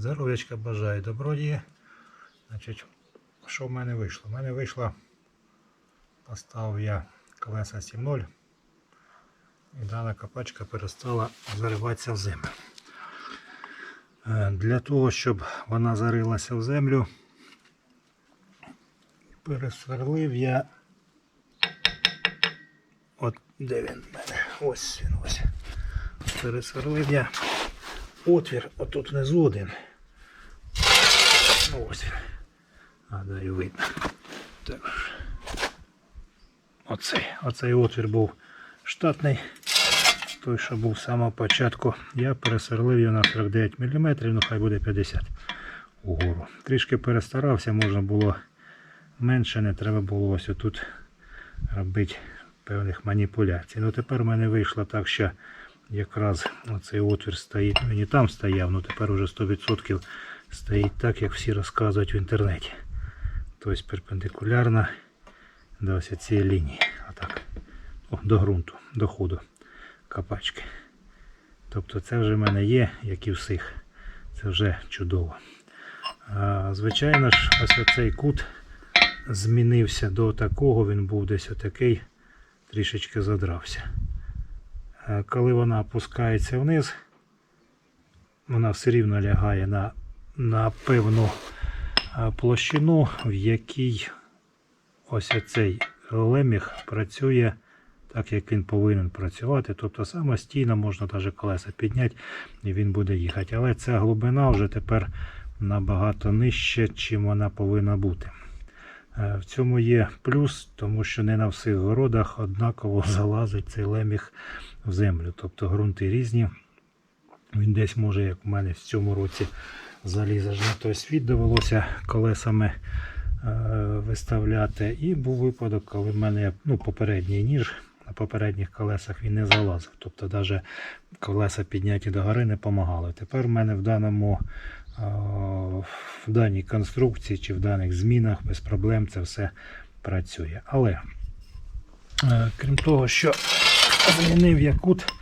Здоров'ячка бажаю, добродії. Значить, що в мене вийшло? В мене вийшло, поставив я колеса 7.0 і дана копачка перестала зариватися в землю. Е, Для того, щоб вона зарилася в землю, пересверлив я. От де він в мене? Ось він ось. Пересверлив я отвір отут внизу один. Ну, ось він. А, даю видно. Так. Оцей, оцей отвір був штатний. Той, що був з самого початку. Я пересверлив його на 49 мм, ну хай буде 50 угору. Трішки перестарався, можна було менше, не треба було ось отут робити певних маніпуляцій. Ну тепер в мене вийшло так, що якраз оцей отвір стоїть, він і там стояв, ну тепер уже 100% стоїть так, як всі розказують в інтернеті. Тобто перпендикулярно до ось цієї лінії. Отак. О, до ґрунту, до ходу копачки. Тобто це вже в мене є, як і всіх. Це вже чудово. А, звичайно ж, ось оцей кут змінився до такого, він був десь отакий, трішечки задрався. Е, Коли вона опускається вниз, вона все рівно лягає на, на певну е, площину, в якій ось цей леміг працює так, як він повинен працювати. Тобто самостійно можна навіть колеса підняти і він буде їхати. Але ця глибина вже тепер набагато нижче, чим вона повинна бути. Е, В цьому є плюс, тому що не на всіх городах однаково залазить цей леміг в землю. Тобто ґрунти різні. Він десь може, як в мене в цьому році заліз аж на той світ довелося колесами е, виставляти. І був випадок, коли в мене ну, попередній ніж на попередніх колесах він не залазив. Тобто навіть колеса підняті до гори не допомагали. Тепер в мене в даному е, в даній конструкції чи в даних змінах без проблем це все працює. Але е, крім того, що змінив я кут,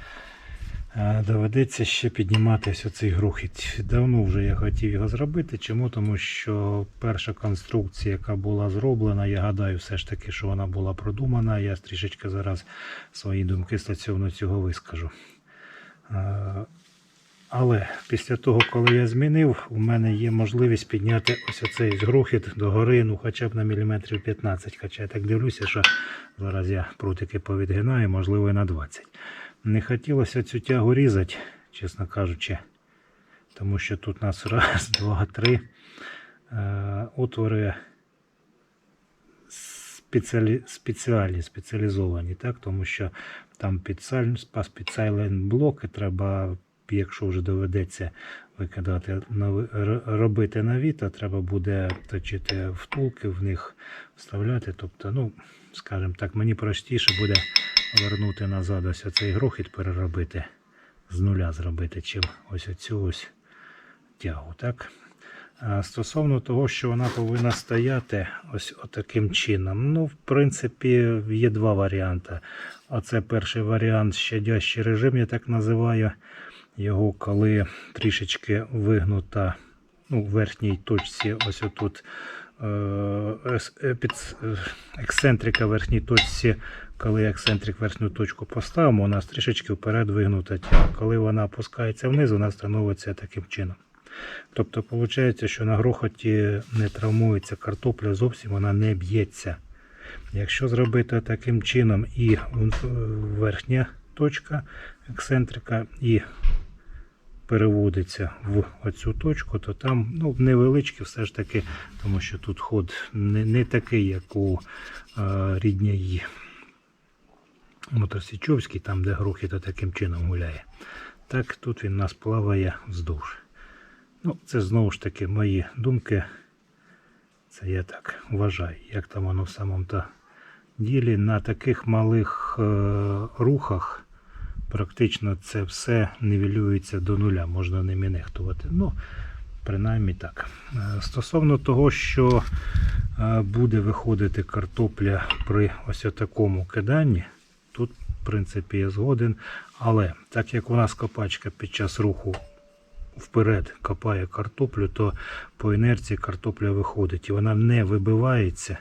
доведеться ще підніматись оцей грухіт. Давно вже я хотів його зробити. Чому? Тому що перша конструкція, яка була зроблена, я гадаю, все ж таки, що вона була продумана. Я трішечки зараз свої думки стосовно цього вискажу. Але після того, коли я змінив, у мене є можливість підняти ось оцей грухіт до гори, ну хоча б на міліметрів 15. Хоча я так дивлюся, що зараз я прутики повідгинаю, можливо, і на 20. Не хотілося цю тягу різати, чесно кажучи, тому що тут у нас раз, два, три е, отвори спеціалі, спеціальні, спеціалізовані, так? тому що там під спеціальний блок і треба, якщо вже доведеться викидати, робити нові, то треба буде точити втулки в них вставляти. Тобто, ну, скажімо так, мені простіше буде вернути назад ось оцей грохіт переробити, з нуля зробити, чим ось оцю ось тягу. Так? Стосовно того, що вона повинна стояти ось таким чином. Ну, в принципі, є два варіанти. Оце перший варіант щадящий режим, я так називаю його, коли трішечки вигнута ну, в верхній точці, ось отут е, під, е, ексцентрика в верхній точці, коли ексцентрик верхню точку поставимо, у нас трішечки вперед вигнута тяга. Коли вона опускається вниз, вона становиться таким чином. Тобто, виходить, що на грохоті не травмується картопля, зовсім вона не б'ється. Якщо зробити таким чином і верхня точка ексцентрика і переводиться в оцю точку, то там ну, невеличкий все ж таки, тому що тут ход не, не такий, як у е, рідній Мотосічовській, там де грохіт таким чином гуляє. Так тут він нас плаває вздовж. Ну, це знову ж таки мої думки. Це я так вважаю, як там воно в самому-то ділі. На таких малих е, рухах практично це все нівелюється до нуля, можна ними нехтувати. Ну, принаймні так. Е, Стосовно того, що е, буде виходити картопля при ось такому киданні, тут, в принципі, я згоден. Але так як у нас копачка під час руху вперед копає картоплю, то по інерції картопля виходить і вона не вибивається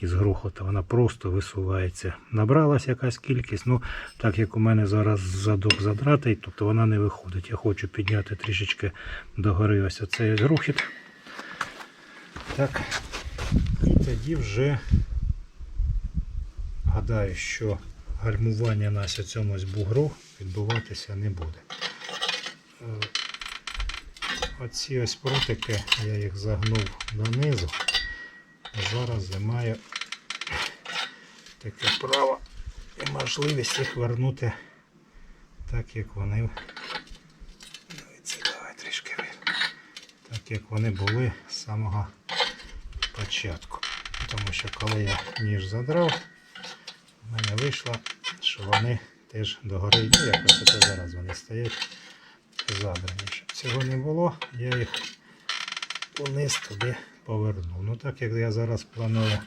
із грохота, вона просто висувається. Набралась якась кількість, ну так як у мене зараз задок задратий, тобто вона не виходить. Я хочу підняти трішечки догори ось оцей грохіт. Так, і тоді вже гадаю, що гальмування на ось цьому ось бугру відбуватися не буде. Е, Оці ось прутики, я їх загнув донизу. Зараз маю таке право і можливість їх вернути так, як вони. Давай трішки. Як вони були з самого початку. Тому що коли я ніж задрав, в мене вийшло, що вони теж догори. Ну, якось це зараз вони стоять задрані. Щоб цього не було, я їх вниз туди повернув. Ну так як я зараз планую.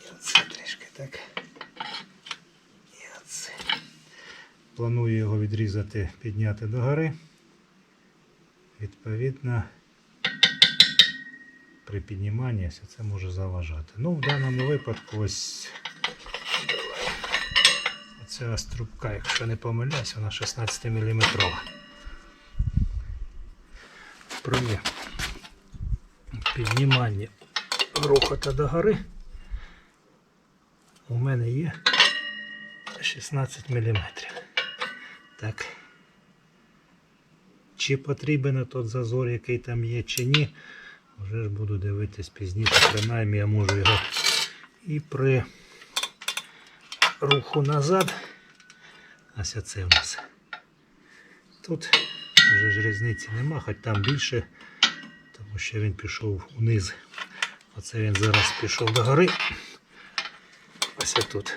І оце трішки так. І оце. Планую його відрізати, підняти догори. Відповідно, при підніманні це може заважати. Ну, в даному випадку ось. Оця ось трубка, якщо не помиляюсь, вона 16 мм. При підніманні грохота до гори у мене є 16 мм. Так. Чи потрібен тот зазор, який там є, чи ні, вже ж буду дивитись пізніше, принаймні я можу його і при руху назад. Ось це в нас. Тут вже ж різниці нема, хоч там більше, тому що він пішов униз. Оце він зараз пішов до гори. Ось тут.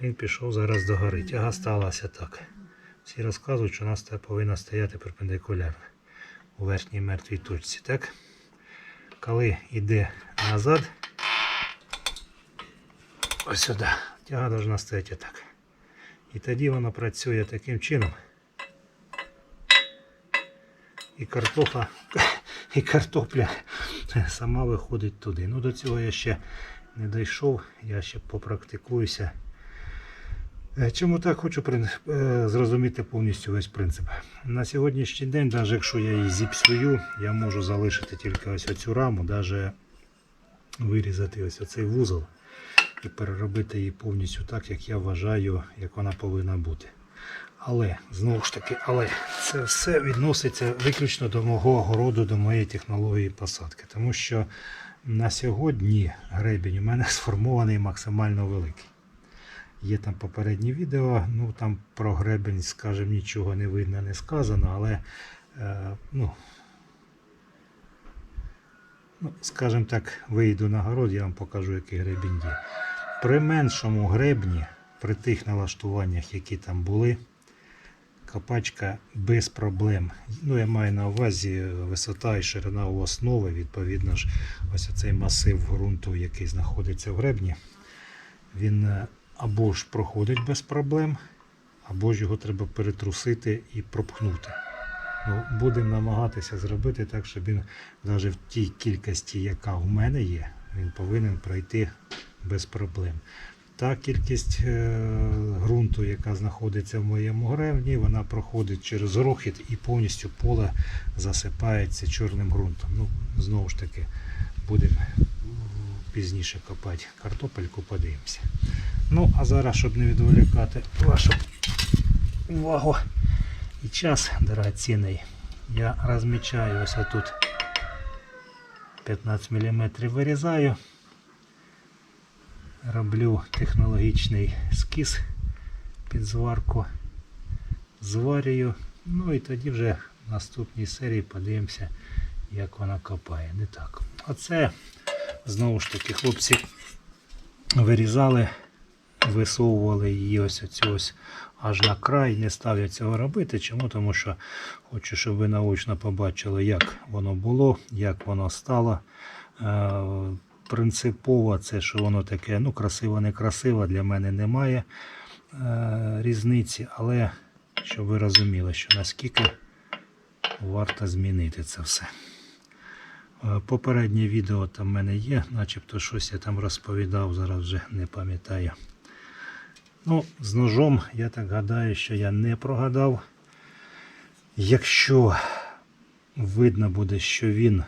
Він пішов зараз до гори. Тяга сталася так. Всі розказують, що нас повинна стояти перпендикулярно у верхній мертвій точці. Так? Коли йде назад, ось сюди, тяга повинна стояти так. І тоді вона працює таким чином. І картопля, і картопля сама виходить туди. Ну до цього я ще не дійшов, я ще попрактикуюся. Е, Чому так хочу е, зрозуміти повністю весь принцип. На сьогоднішній день, навіть якщо я її зіпсую, я можу залишити тільки ось оцю раму, навіть вирізати ось оцей вузол і переробити її повністю так, як я вважаю, як вона повинна бути. Але, знову ж таки, але це все відноситься виключно до мого огороду, до моєї технології посадки. Тому що на сьогодні гребінь у мене сформований максимально великий. Є там попередні відео, ну там про гребень, скажімо, нічого не видно, не сказано, але е, ну, ну, скажімо так, вийду на город, я вам покажу, який гребінь є. При меншому гребні, при тих налаштуваннях, які там були, копачка без проблем. Ну, я маю на увазі висота і ширина у основи, відповідно ж, ось цей масив ґрунту, який знаходиться в гребні, він е, або ж проходить без проблем, або ж його треба перетрусити і пропхнути. Ну, будемо намагатися зробити так, щоб він навіть в тій кількості, яка у мене є, він повинен пройти без проблем. Та кількість е, ґрунту, яка знаходиться в моєму гребні, вона проходить через рухіт і повністю поле засипається чорним ґрунтом. Ну, знову ж таки, будемо пізніше копати картопельку, подивимося. Ну, а зараз, щоб не відволікати вашу увагу і час дорогоцінний, я розмічаю ось тут 15 мм вирізаю роблю технологічний скіз під зварку, зварюю, ну і тоді вже в наступній серії подивимося, як вона копає. Не так. Оце знову ж таки хлопці вирізали, висовували її ось оцю ось аж на край. Не став я цього робити. Чому? Тому що хочу, щоб ви наочно побачили, як воно було, як воно стало. Принципово це, що воно таке, ну, красиво, не красиво, для мене немає е, різниці, але щоб ви розуміли, що наскільки варто змінити це все. Е, Попереднє відео там в мене є, начебто щось я там розповідав, зараз вже не пам'ятаю. Ну, з ножом я так гадаю, що я не прогадав. Якщо видно буде, що він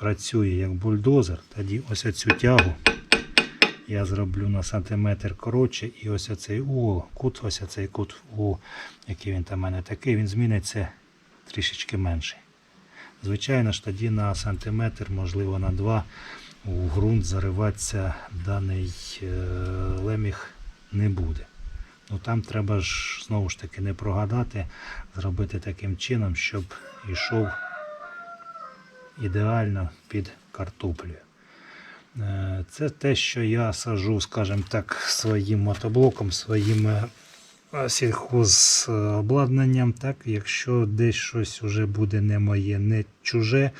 працює як бульдозер, тоді ось цю тягу я зроблю на сантиметр коротше, і ось оцей угол, кут, ось оцей кут, у, який він там в мене такий, він зміниться трішечки менший. Звичайно ж, тоді на сантиметр, можливо на два, у ґрунт зариватися даний е, леміг не буде. Ну там треба ж знову ж таки не прогадати, зробити таким чином, щоб йшов ідеально під картоплею. Е, Це те, що я сажу, скажімо так, своїм мотоблоком, своїм е, сільхозобладнанням. Так, якщо десь щось вже буде не моє, не чуже,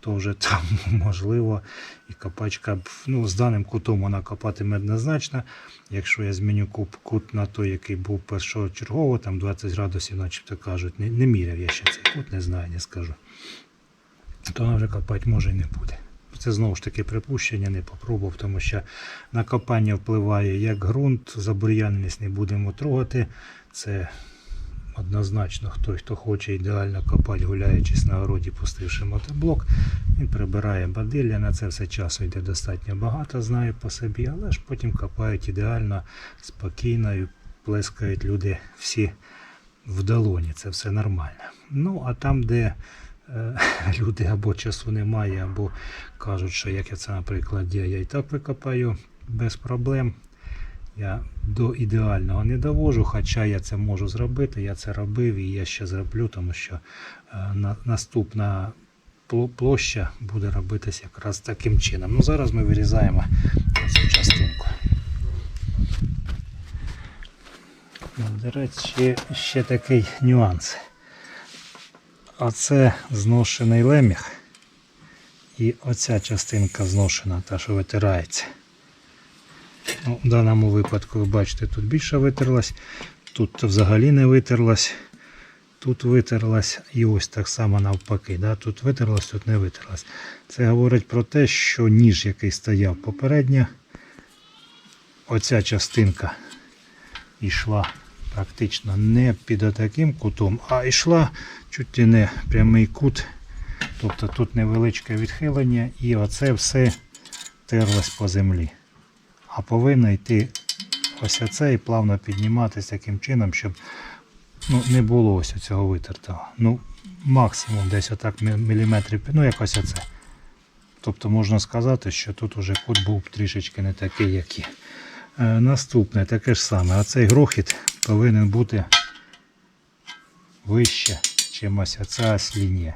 то вже там можливо і копачка ну, з даним кутом вона копатиме однозначно. Якщо я зміню кут на той, який був першочергово, там 20 градусів, начебто кажуть, не, не міряв я ще цей кут, не знаю, не скажу. То вона вже копати може і не буде. Це знову ж таки припущення, не попробував, тому що на копання впливає як ґрунт, забур'яненість не будемо трогати. Це однозначно хто, хто хоче ідеально копати, гуляючись на городі, пустивши мотоблок, він прибирає бадилля, на це все часу йде достатньо багато, знаю по собі, але ж потім копають ідеально, спокійно і плескають люди всі в долоні, це все нормально. Ну, а там, де люди або часу немає, або кажуть, що як я це, наприклад, я, і так викопаю без проблем. Я до ідеального не довожу, хоча я це можу зробити, я це робив і я ще зроблю, тому що е, на, наступна площа буде робитися якраз таким чином. Ну, зараз ми вирізаємо цю частинку. До речі, ще такий нюанс. Оце зношений леміг. І оця частинка зношена, та що витирається. Ну, в даному випадку, ви бачите, тут більше витерлась, тут взагалі не витерлась, тут витерлась і ось так само навпаки. Да? Тут витерлась, тут не витерлась. Це говорить про те, що ніж, який стояв попередньо, оця частинка йшла практично не під отаким кутом, а йшла чуть не прямий кут. Тобто тут невеличке відхилення і оце все терлось по землі. А повинно йти ось оце і плавно підніматися таким чином, щоб ну, не було ось цього витертого. Ну, максимум десь отак міліметрів, ну якось оце. Тобто можна сказати, що тут уже кут був трішечки не такий, як є. Е, наступне таке ж саме. Оцей грохіт повинен бути вище, чим ось оця ось лінія.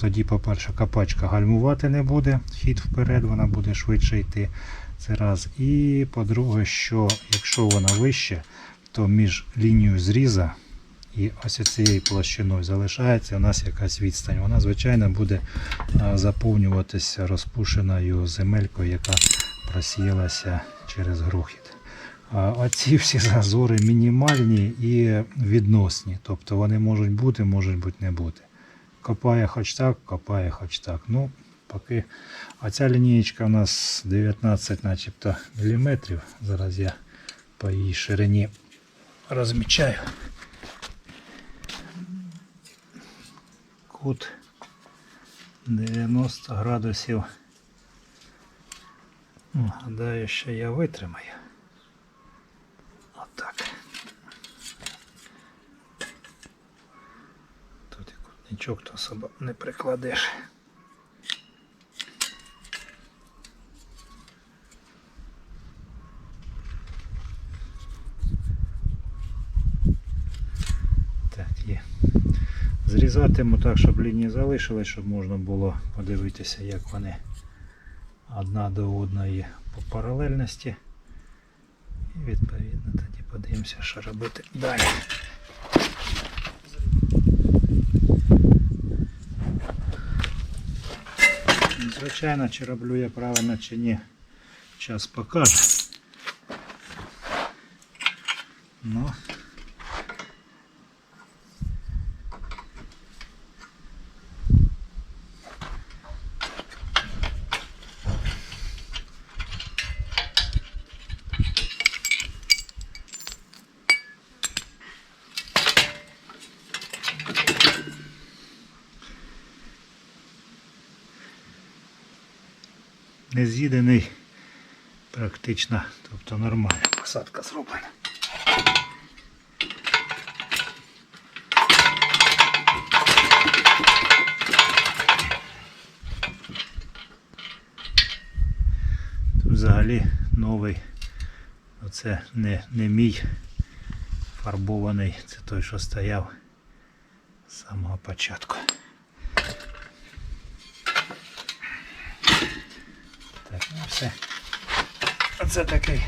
Тоді, по-перше, копачка гальмувати не буде, хід вперед, вона буде швидше йти. Це раз. І по-друге, що якщо вона вище, то між лінією зріза і ось цією площиною залишається у нас якась відстань. Вона, звичайно, буде заповнюватися розпушеною земелькою, яка просіялася через грохіт. Оці всі зазори мінімальні і відносні. Тобто вони можуть бути, можуть бути не бути. Копає хоч так, копає хоч так. Ну, поки. А ця лінієчка у нас 19 начебто міліметрів. Зараз я по її ширині розмічаю. Кут 90 градусів. Гадаю, що я витримаю. Отак. Тут і то особо не прикладеш. Так, є. Зрізатиму так, щоб лінії залишились, щоб можна було подивитися, як вони одна до одної по паралельності. І відповідно тоді подивимося, що робити далі. Звичайно, чи роблю я правильно, чи ні, Зараз покажу. Ну, не з'їдений практично, тобто нормальна посадка зроблена. Тут взагалі новий, оце не, не мій фарбований, це той, що стояв з самого початку. Так, ну все. Оце такий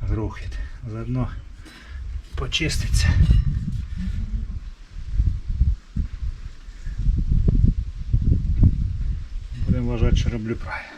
грохіт. Заодно почиститься. Будемо вважати, що роблю правильно.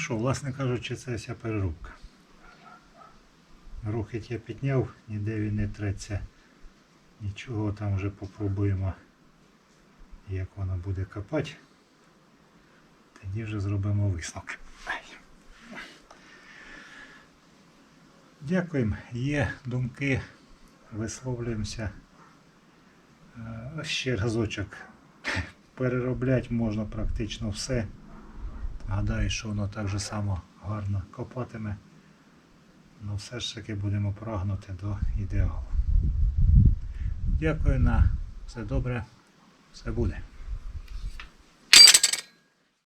Що, власне кажучи, це вся переробка. Рухить я підняв, ніде він не треться. Нічого там вже попробуємо, як воно буде копати. Тоді вже зробимо висновок. Ай. Дякуємо. Є думки, висловлюємося. Е, Ще разочок переробляти можна практично все. Гадаю, що воно так же само гарно копатиме. але все ж таки будемо прагнути до ідеалу. Дякую на все добре, все буде.